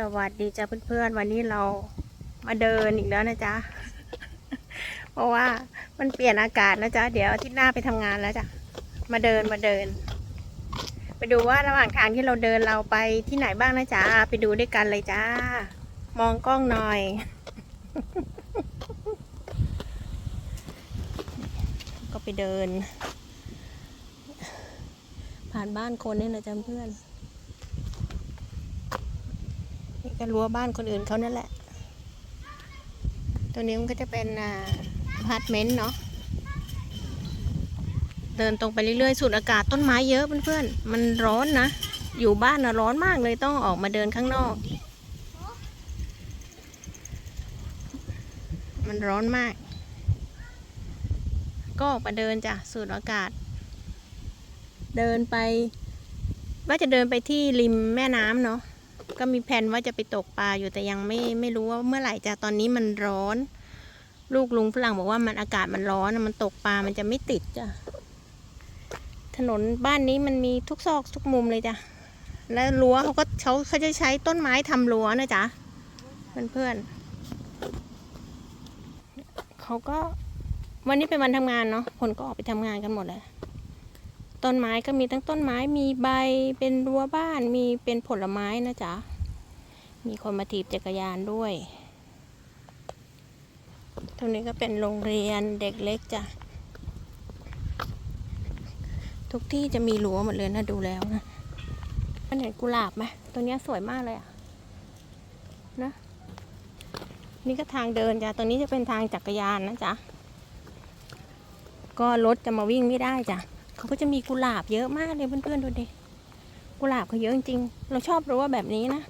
สวัสดีจ้าเพื่อนๆ วันนี้เรามาเดินอีกแล้วนะจ๊ะ เพราะว่ามันเปลี่ยนอากาศนะจ๊ะ เดี๋ยวอาทิตย์หน้าไปทำงานแล้วจ้ะ มาเดินมาเดิน ไปดูว่าระหว่างทางที่เราเดินเราไปที่ไหนบ้างนะจ๊ะ ไปดูด้วยกันเลยจ้า มองกล้องหน่อย ก็ไปเดิน ผ่านบ้านคนนี่นะจ๊ะเพื่อน นี่ก็รั้วบ้านคนอื่นเขานั่นแหละ ตัวนี้มันก็จะเป็นอ่าอพาร์ตเมนต์เนาะ เดินตรงไปเรื่อยๆ สูดอากาศต้นไม้เยอะเพื่อนๆ มันร้อนนะ อยู่บ้านนะร้อนมากเลยต้องออกมาเดินข้างนอก มันร้อนมาก ก็ออกมาเดินจ้ะ สูดอากาศ เดินไป ว่าจะเดินไปที่ริมแม่น้ำเนาะ ก็มีแผนว่าจะไปตกปลาอยู่แต่ยังไม่ไม่รู้ว่าเมื่อไหร่จะตอนนี้มันร้อน ลูกลุงฝรั่งบอกว่ามันอากาศมันร้อนมันตกปลามันจะไม่ติดจ้ะถนนบ้านนี้มันมีทุกซอกทุกมุมเลยจ้ะแล้วรั้วเขาก็เขาเขาจะใช้ต้นไม้ทำรั้วนะจ๊ะเพื่อนๆเขาก็วันนี้เป็นวันทำงานเนาะคนก็ออกไปทำงานกันหมดเลย ต้นไม้ก็มีทั้งต้นไม้มีใบเป็นรั้วบ้านมีเป็นผลไม้นะจ๊ะ มีคนมาถีบจักรยานด้วย ตรงนี้ก็เป็นโรงเรียนเด็กเล็กจ้ะ ทุกที่จะมีรั้วหมดเลยนะดูแล้วนะมันเห็นกุหลาบไหมตัวนี้สวยมากเลยอะนะนี่ก็ทางเดินจ้ะตรงนี้จะเป็นทางจักรยานนะจ๊ะ ก็รถจะมาวิ่งไม่ได้จ้ะ เขาก็จะมีกุหลาบเยอะมากเลยเพื่อนๆดูดิกุหลาบเขาเยอะจริงๆเราชอบรู้ว่าแบบนี้นะ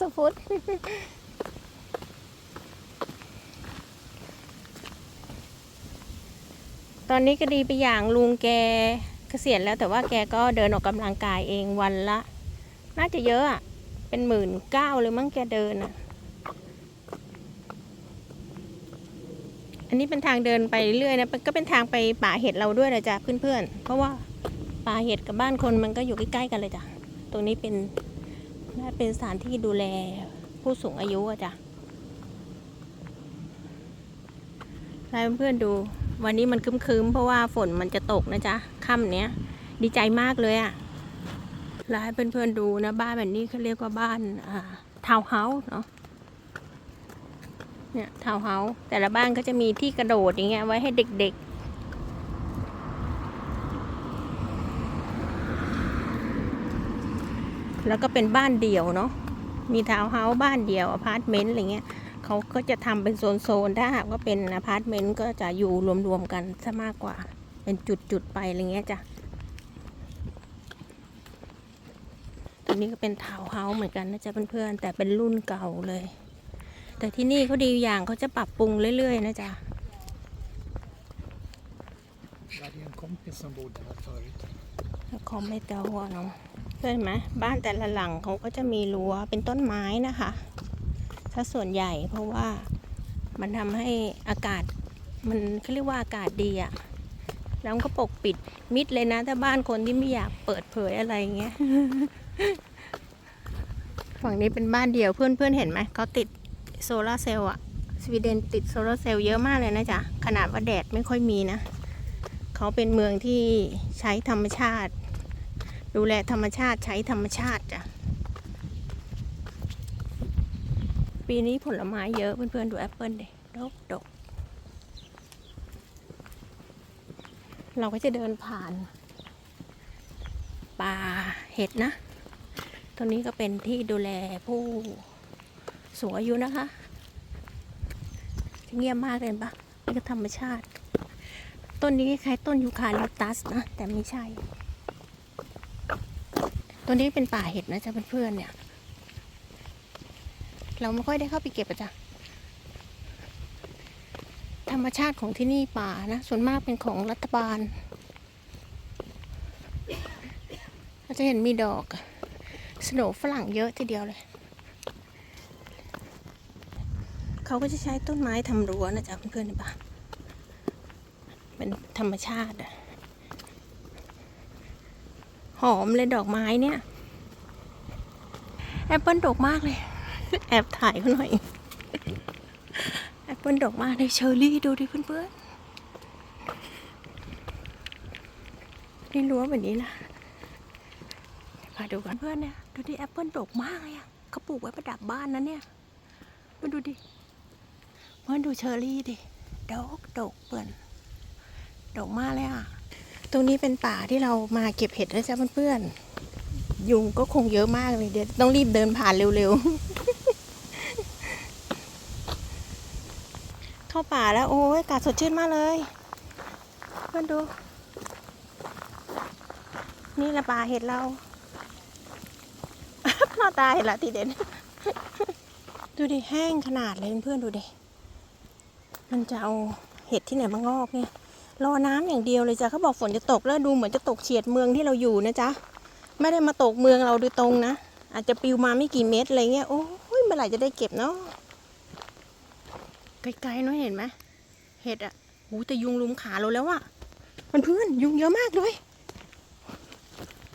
สฟุตตอนนี้ก็ดีไปอย่างลุงแกเกษียณแล้วแต่ว่าแกก็เดินออกกำลังกายเองวันละ น่าจะเยอะอะเป็นหมื่นเก้าเลยมั้งแกเดินอะ นนี้เป็นทางเดินไปเรื่อยนะก็เป็นทางไปป่าเห็ดเราด้วยนะจ๊ะเพื่อนๆ เพราะว่าป่าเห็ดกับบ้านคนมันก็อยู่ใกล้ๆกันเลยจ้ะตรงนี้เป็นน่าเป็นสถานที่ดูแลผู้สูงอายุอะจ้ะให้เพื่อนๆดูวันนี้มันครึ้มๆ เพราะว่าฝนมันจะตกนะจ๊ะค่ำเนี้ย ดีใจมากเลยอะแล้วให้เพื่อนๆดูนะบ้านแบบนี้เขาเรียกว่าบ้านอ่าทาวน์เฮาส์เนาะ เนี่ยทาวเฮาส์แต่ละบ้านก็จะมีที่กระโดดอย่างเงี้ยไว้ให้เด็กๆ แล้วก็เป็นบ้านเดี่ยวเนาะมีทาวเฮาส์บ้านเดี่ยวอพาร์ตเมนต์อะไรเงี้ยเขาก็จะทำเป็นโซนๆถ้าหากว่าเป็นอพาร์ตเมนต์ก็จะอยู่รวมๆกันซะมากกว่า เป็นจุดๆไปอะไรเงี้ยจ้ะตัวนี้ก็เป็นทาวเฮาส์เหมือนกันนะจ๊ะเพื่อนๆแต่เป็นรุ่นเก่าเลย แต่ที่นี่เขาดีอย่างเขาจะปรับปรุงเรื่อย ๆ นะจ๊ะ Jag hade en kompis som bodde här förut. เขาไม่เตาหัวเนาะเห็นไหมบ้านแต่ละหลังเขาก็จะมีรั้วเป็นต้นไม้นะคะถ้าส่วนใหญ่เพราะว่ามันทำให้อากาศมันเขาเรียกว่าอากาศดีอะแล้วมันก็ปกปิดมิดเลยนะ ถ้าบ้านคนที่ไม่อยากเปิดเผยอะไรเงี้ย ฝั่งนี้เป็นบ้านเดี่ยวเพื่อนๆเห็นไหมเขาติด โซลาร์เซลล์อะสวีเดนติดโซลาร์เซลล์เยอะมากเลยนะจ๊ะ ขนาดว่าแดดไม่ค่อยมีนะ เขาเป็นเมืองที่ใช้ธรรมชาติ ดูแลธรรมชาติใช้ธรรมชาติจ้ะ ปีนี้ผลไม้เยอะเพื่อนๆดูแอปเปิลดิดกดกเราก็จะเดินผ่านป่าเห็ดนะ ตรงนี้ก็เป็นที่ดูแลผู้ สูงอายุนะคะ เงียบมากเลยปะนี่ก็ธรรมชาติ ต้นนี้คล้ายต้นยูคาลิปตัสนะ แต่ไม่ใช่ ตัวนี้เป็นป่าเห็ดนะจ๊ะเพื่อนๆเนี่ย เราไม่ค่อยได้เข้าไปเก็บอะจ้ะธรรมชาติของที่นี่ป่านะ ส่วนมากเป็นของรัฐบาลเราจะเห็นมีดอกสโนฝรั่งเยอะทีเดียวเลย เขาก็จะใช้ต้นไม้ทำรั้วนะจ๊ะเพื่อนๆเห็นปะเป็นธรรมชาติอะหอมเลยดอกไม้เนี่ย แอปเปิลดกมากเลย แอบถ่ายเขาหน่อย แอปเปิลดกมากเลยเชอร์รี่ดูดิเพื่อนๆนี่รั้วแบบนี้นะมาดูกันเพื่อนเนี่ยดูดิแอปเปิลดกมากเลยอะเขาปลูกไว้ประดับบ้านนะเนี่ยมาดูดิ มาดูเชอร์รี่ดิดกดกเปิ่นดกมากเลยอะตรงนี้เป็นป่าที่เรามาเก็บเห็ดนะจ๊ะเพื่อนๆยุงก็คงเยอะมากเลยเดี๋ยวต้องรีบเดินผ่านเร็วๆ เข้าป่าแล้วโอ้ยอากาศสดชื่นมากเลย เพื่อนดู นี่ละป่าเห็ดเราหน้าตาเห็ดละทีเด่นดูดิแห้งขนาดเลยเพื่อนๆดูดิ มันจะเอาเห็ดที่ไหนมางอกเนี่ย รอน้ำอย่างเดียวเลยจ้ะเขาบอกฝนจะตกแล้วดูเหมือนจะตกเฉียดเมืองที่เราอยู่นะจ๊ะ ไม่ได้มาตกเมืองเราโดยตรงนะ อาจจะปลิวมาไม่กี่เม็ดอะไรเงี้ย โอ้ยเมื่อไหร่จะได้เก็บเนาะ ไกลๆเน้อยเห็นไหมเห็ดอะโอ้แต่ยุงลุมขาเราแล้วอะมันเพื่อนยุงเยอะมากเลย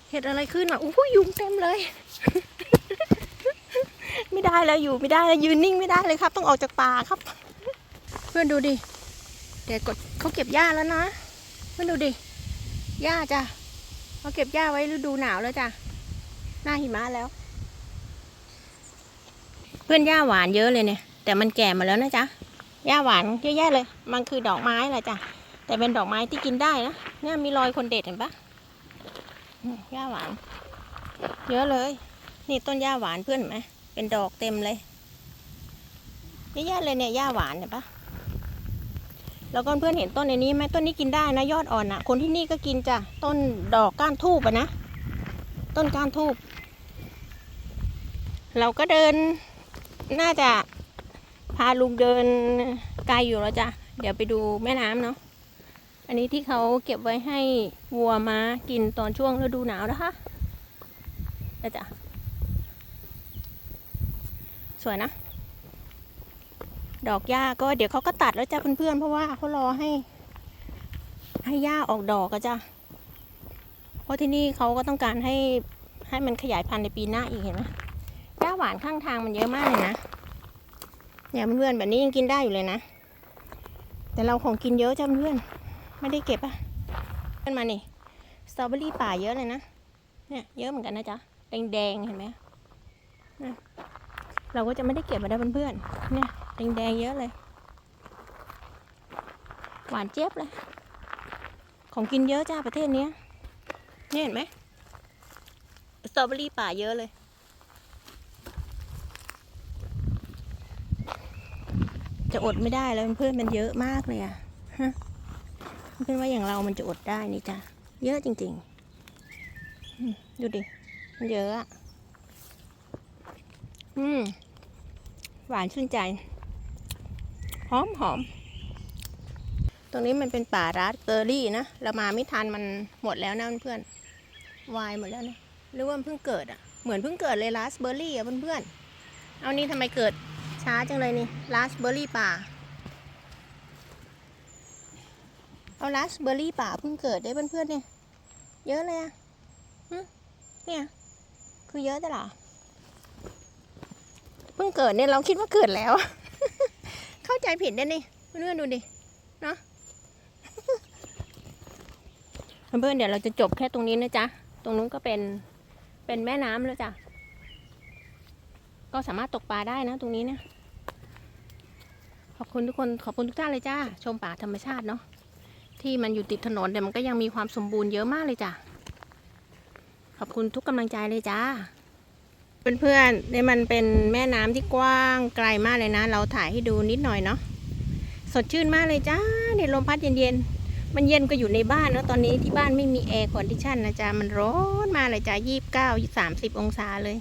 เห็ดอะไรขึ้นอะโอ้ยยุงเต็มเลย ไม่ได้แล้วอยู่ไม่ได้แล้วยืนนิ่งไม่ได้เลยครับ ต้องออกจากป่าครับ พื่อนดูดิเดี๋ยวกดเขาเก็บหญ้าแล้วนะ เพื่อนดูดิหญ้าจ้ะเขาเก็บหญ้าไว้ฤดูหนาวแล้วจ้ะหน้าหิมะแล้ว เพื่อนหญ้าหวานเยอะเลยเนี่ย แต่มันแก่มาแล้วนะจ๊ะหญ้าหวานเยอะแยะเลย มันคือดอกไม้แหละจ้ะแต่เป็นดอกไม้ที่กินได้นะเนี่ยมีรอยคนเด็ดเห็นปะหญ้าหวาน เยอะเลย นี่ต้นหญ้าหวานเพื่อนเห็นไหมเป็นดอกเต็มเลยเยอะแยะเลยเนี่ยหญ้าหวานเห็นปะ แล้วก็เพื่อนเห็นต้นในนี้ไหมต้นนี้กินได้นะยอดอ่อนนะคนที่นี่ก็กินจ้ะต้นดอกก้านทูบอะนะต้นก้านทูบเราก็เดินน่าจะพาลุงเดินไกลอยู่แล้วจ้ะเดี๋ยวไปดูแม่น้ำเนาะอันนี้ที่เขาเก็บไว้ให้วัวม้ากินตอนช่วงฤดูหนาวนะคะนะจ๊ะสวยนะ ดอกหญ้าก็เดี๋ยวเขาก็ตัดแล้วจ้ะเพื่อนๆเพราะว่าเขารอให้ ให้หญ้าออกดอกอะจ้ะเพราะที่นี่เขาก็ต้องการให้ให้มันขยายพันธุ์ในปีหน้าอีกเห็นไหมหญ้าหวานข้างทางมันเยอะมากเลยนะเนี่ยเพื่อนๆแบบนี้ยังกินได้อยู่เลยนะ แต่เราของกินเยอะจ้ะเพื่อนไม่ได้เก็บอะเพื่อนมานี่สตรอเบอรี่ป่าเยอะเลยนะเนี่ยเยอะเหมือนกันนะจ๊ะแดงๆเห็นไหมนะเราก็จะไม่ได้เก็บมาได้เพื่อนๆเนี่ย แดงๆเยอะเลย หวานเจี๊ยบเลย ของกินเยอะจ้าประเทศนี้เนี่เห็นไหมสตรอเบอรี่ป่าเยอะเลย จะอดไม่ได้แล้วเพื่อนมันเยอะมากเลยอะฮะเพื่อนว่าอย่างเรามันจะอดได้นี่จ้ะเยอะจริงๆดูดิมันเยอะอะอืม หวานชื่นใจ อมหอม ตรงนี้มันเป็นป่าราสเบอร์รี่นะ เรามาไม่ทันมันหมดแล้วนะเพื่อนวายหมดแล้วนะหรือว่ามันเพิ่งเกิดอะ เหมือนเพิ่งเกิดเลยราสเบอร์รี่อะเพื่อนๆ เอานี่ทำไมเกิดช้าจังเลยนี่ราสเบอร์รี่ป่า เอาราสเบอร์รี่ป่าเพิ่งเกิดได้เพื่อนๆเนี่ยเยอะเลยอะเนี่ย คือเยอะแต่หรอเพิ่งเกิดเนี่ยเราคิดว่าเกิดแล้ว เข้าใจผิดได้นี่เพื่อนๆดูดิ เนาะเพื่อนๆเดี๋ยวเราจะจบแค่ตรงนี้นะจ๊ะ ตรงนู้นก็เป็น เป็นแม่น้ำแล้วจ้ะ ก็สามารถตกปลาได้นะ ตรงนี้เนะขอบคุณทุกคน ขอบคุณทุกท่านเลยจ้า ชมป่าธรรมชาติเนาะ ที่มันอยู่ติดถนนแต่มันก็ยังมีความสมบูรณ์เยอะมากเลยจ้ะ ขอบคุณทุกกำลังใจเลยจ้า เพื่อนๆเนี่ยมันเป็นแม่น้ำที่กว้างไกลมากเลยนะ เราถ่ายให้ดูนิดหน่อยเนาะสดชื่นมากเลยจ้าเนี่ยลมพัดเย็นๆมันเย็นก็อยู่ในบ้านแล้วตอนนี้ที่บ้านไม่มีแอร์คอนดิชันนะจ๊ะมันร้อนมาเลยจ้ายี่สิบเก้าสามสิบองศาเลย